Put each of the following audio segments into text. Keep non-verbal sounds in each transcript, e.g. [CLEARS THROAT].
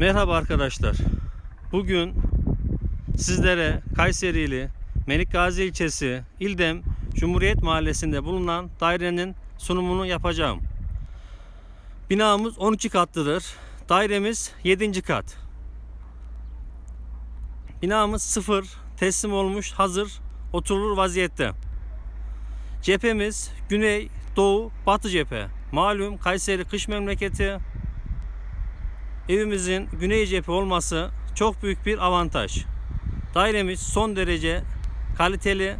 Merhaba arkadaşlar. Bugün sizlere Kayserili Melik Gazi ilçesi İldem Cumhuriyet Mahallesi'nde bulunan dairenin sunumunu yapacağım. Binamız 12 katlıdır. Dairemiz 7. kat. Binamız sıfır, teslim olmuş, hazır, oturulur vaziyette. Cephemiz güney, doğu, batı cephe. Malum Kayseri kış memleketi, evimizin güney cephe olması çok büyük bir avantaj. Dairemiz son derece kaliteli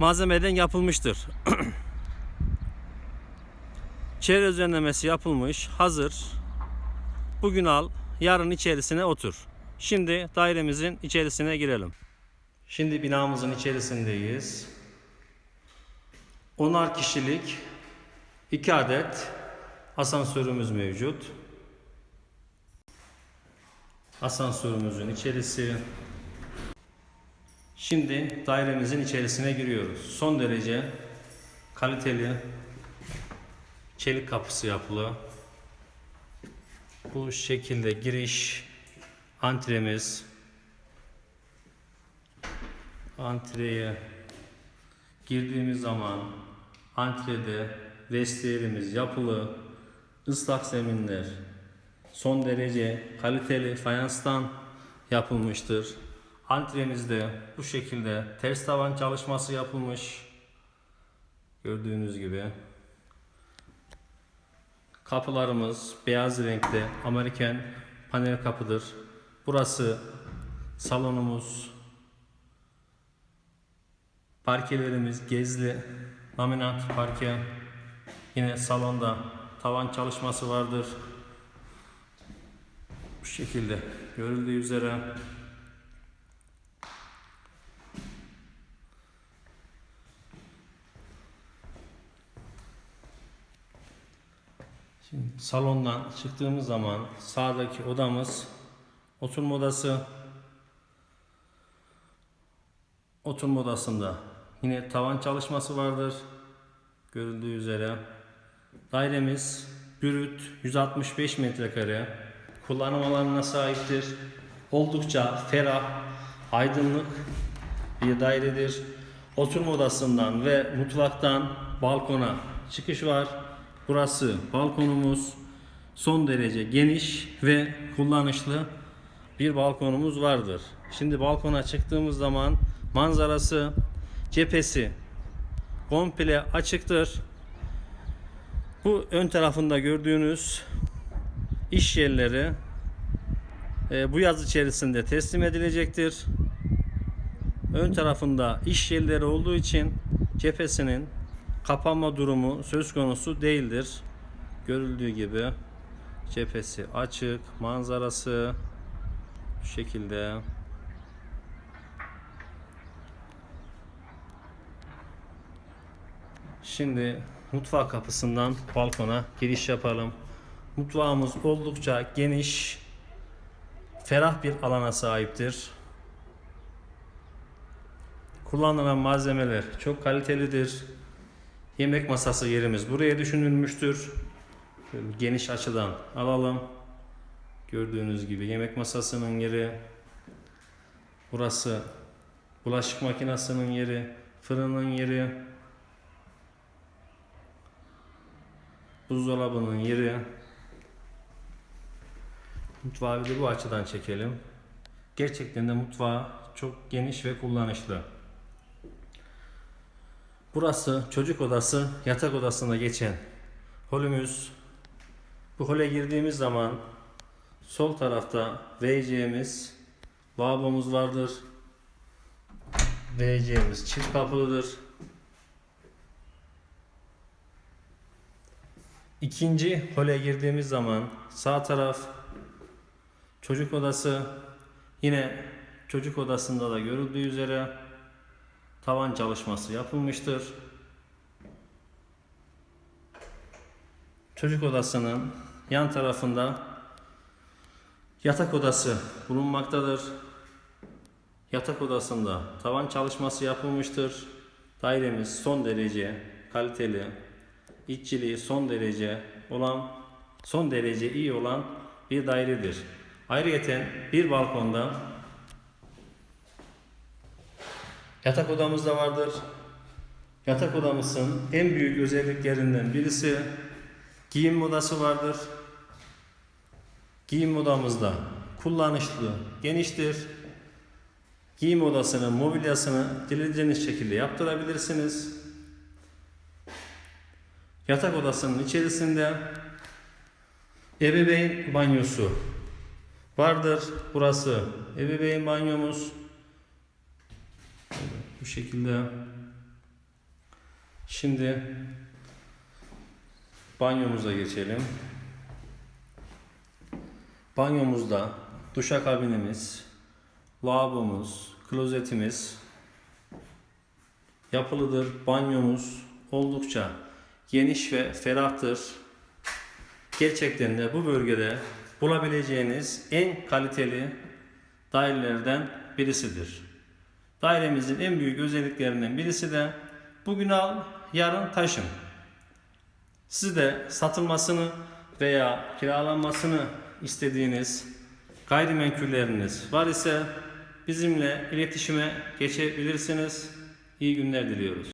malzemeden yapılmıştır. [CLEARS THROAT] Çevre düzenlemesi yapılmış, hazır. Bugün al, yarın içerisine otur. Şimdi dairemizin içerisine girelim. Şimdi binamızın içerisindeyiz. 10'ar kişilik 2 adet asansörümüz mevcut. Asansörümüzün içerisi. Şimdi dairemizin içerisine giriyoruz. Son derece kaliteli çelik kapısı yapılı. Bu şekilde giriş antremiz. Antreye girdiğimiz zaman antrede vestiyerimiz yapılı, ıslak zeminler son derece kaliteli fayanstan yapılmıştır. Antremizde bu şekilde ters tavan çalışması yapılmış. Gördüğünüz gibi. Kapılarımız beyaz renkte Amerikan panel kapıdır. Burası salonumuz. Parkelerimiz gezli laminat parke. Yine salonda tavan çalışması vardır. Bu şekilde görüldüğü üzere Şimdi salondan çıktığımız zaman sağdaki odamız oturma odası. Oturma odasında yine tavan çalışması vardır. Görüldüğü üzere. Dairemiz bürüt 165 metrekare. Kullanım alanına sahiptir. Oldukça ferah, aydınlık bir dairedir. Oturma odasından ve mutfaktan balkona çıkış var. Burası balkonumuz. Son derece geniş ve kullanışlı bir balkonumuz vardır. Şimdi balkona çıktığımız zaman manzarası, cephesi komple açıktır. Bu ön tarafında gördüğünüz iş yerleri e, bu yaz içerisinde teslim edilecektir. Ön tarafında iş yerleri olduğu için cephesinin kapanma durumu söz konusu değildir. Görüldüğü gibi cephesi açık, manzarası bu şekilde. Şimdi mutfak kapısından balkona giriş yapalım. Mutfağımız oldukça geniş, ferah bir alana sahiptir. Kullanılan malzemeler çok kalitelidir. Yemek masası yerimiz buraya düşünülmüştür. Şöyle geniş açıdan alalım. Gördüğünüz gibi yemek masasının yeri. Burası bulaşık makinesinin yeri, fırının yeri. Buzdolabının yeri. Mutfağı bir de bu açıdan çekelim. Gerçekten de mutfağı çok geniş ve kullanışlı. Burası çocuk odası, yatak odasına geçen holümüz. Bu hole girdiğimiz zaman sol tarafta WC'miz, lavabomuz vardır. WC'miz çift kapılıdır. İkinci hole girdiğimiz zaman sağ taraf çocuk odası yine çocuk odasında da görüldüğü üzere tavan çalışması yapılmıştır. Çocuk odasının yan tarafında yatak odası bulunmaktadır. Yatak odasında tavan çalışması yapılmıştır. Dairemiz son derece kaliteli, işçiliği son derece olan, son derece iyi olan bir dairedir. Ayrıyeten bir balkonda yatak odamız da vardır. Yatak odamızın en büyük özelliklerinden birisi giyim odası vardır. Giyim odamızda kullanışlı, geniştir. Giyim odasının mobilyasını dilediğiniz şekilde yaptırabilirsiniz. Yatak odasının içerisinde ebeveyn banyosu vardır. Burası ebeveyn banyomuz. Bu şekilde. Şimdi banyomuza geçelim. Banyomuzda duşakabinimiz, lavabomuz, klozetimiz yapılıdır. Banyomuz oldukça geniş ve ferahtır. Gerçekten de bu bölgede bulabileceğiniz en kaliteli dairelerden birisidir. Dairemizin en büyük özelliklerinden birisi de bugün al, yarın taşın. Siz de satılmasını veya kiralanmasını istediğiniz gayrimenkulleriniz var ise bizimle iletişime geçebilirsiniz. İyi günler diliyoruz.